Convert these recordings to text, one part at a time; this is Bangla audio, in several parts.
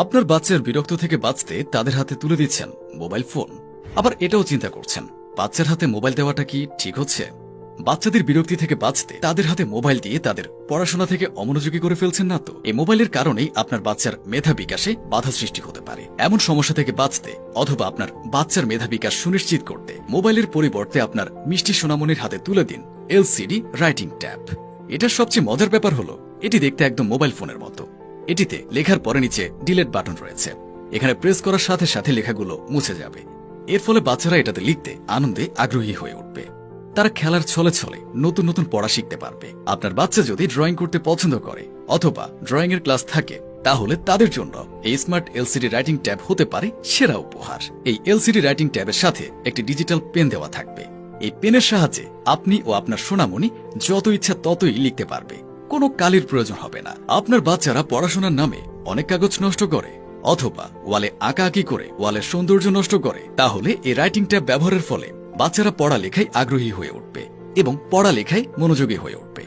আপনার বাচ্চার বিরক্ত থেকে বাঁচতে তাদের হাতে তুলে দিচ্ছেন মোবাইল ফোন। আবার এটাও চিন্তা করছেন, বাচ্চার হাতে মোবাইল দেওয়াটা কি ঠিক হচ্ছে? বাচ্চাদের বিরক্তি থেকে বাঁচতে তাদের হাতে মোবাইল দিয়ে তাদের পড়াশোনা থেকে অমনোযোগী করে ফেলছেন না তো? এই মোবাইলের কারণেই আপনার বাচ্চার মেধা বিকাশে বাধা সৃষ্টি হতে পারে। এমন সমস্যা থেকে বাঁচতে অথবা আপনার বাচ্চার মেধা বিকাশ সুনিশ্চিত করতে মোবাইলের পরিবর্তে আপনার মিষ্টি সোনামনির হাতে তুলে দিন এলসিডি রাইটিং ট্যাব। এটার সবচেয়ে মজার ব্যাপার হলো, এটি দেখতে একদম মোবাইল ফোনের মতো। এটিতে লেখার পরে নিচে ডিলেট বাটন রয়েছে। এখানে প্রেস করার সাথে সাথে লেখাগুলো মুছে যাবে। এর ফলে বাচ্চারা এটাতে লিখতে আনন্দে আগ্রহী হয়ে উঠবে। তারা খেলার ছলে ছলে নতুন নতুন পড়া শিখতে পারবে। আপনার বাচ্চা যদি ড্রয়িং করতে পছন্দ করে অথবা ড্রয়িং এর ক্লাস থাকে, তাহলে তাদের জন্য এই স্মার্ট এলসিডি রাইটিং ট্যাব হতে পারে সেরা উপহার। এই এলসিডি রাইটিং ট্যাবের সাথে একটি ডিজিটাল পেন দেওয়া থাকবে। এই পেনের সাহায্যে আপনি ও আপনার সোনামণি যত ইচ্ছা ততই লিখতে পারবে। কোনো কালির প্রয়োজন হবে না। আপনার বাচ্চারা পড়াশোনার নামে অনেক কাগজ নষ্ট করে, অথবা ওয়ালে আঁকাআঁকি করে, ওয়ালের সৌন্দর্য নষ্ট করে, তাহলে এই রাইটিং ট্যাব ব্যবহারের ফলে বাচ্চারা পড়ালেখায় আগ্রহী হয়ে উঠবে এবং পড়ালেখায় মনোযোগী হয়ে উঠবে।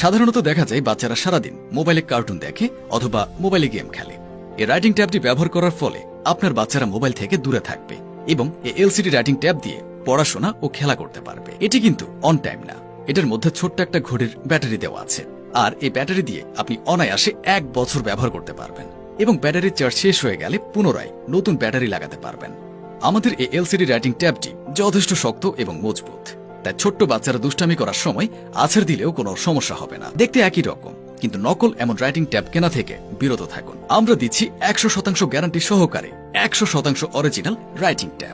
সাধারণত দেখা যায় বাচ্চারা সারাদিন মোবাইলে কার্টুন দেখে অথবা মোবাইলে গেম খেলে। এই রাইটিং ট্যাবটি ব্যবহার করার ফলে আপনার বাচ্চারা মোবাইল থেকে দূরে থাকবে এবং এই এলসিডি রাইটিং ট্যাব দিয়ে পড়াশোনা ও খেলা করতে পারবে। এটি কিন্তু অন টাইম না। এটার মধ্যে ছোট্ট একটা ঘড়ির ব্যাটারি দেওয়া আছে। আর এই ব্যাটারি দিয়ে আপনি অনায়াসে এক বছর ব্যবহার করতে পারবেন এবং ব্যাটারির চার্জ শেষ হয়ে গেলে পুনরায় নতুন ব্যাটারি লাগাতে পারবেন। আমাদের এই এলসিডি রাইটিং ট্যাবটি যথেষ্ট শক্ত এবং মজবুত। তাই ছোট্ট বাচ্চারা দুষ্টামি করার সময় আছাড় দিলেও কোনো সমস্যা হবে না। দেখতে একই রকম, কিন্তু নকল এমন রাইটিং ট্যাব কেনা থেকে বিরত থাকুন। আমরা দিচ্ছি একশো শতাংশ গ্যারান্টি সহকারে একশো শতাংশ অরিজিনাল রাইটিং ট্যাব।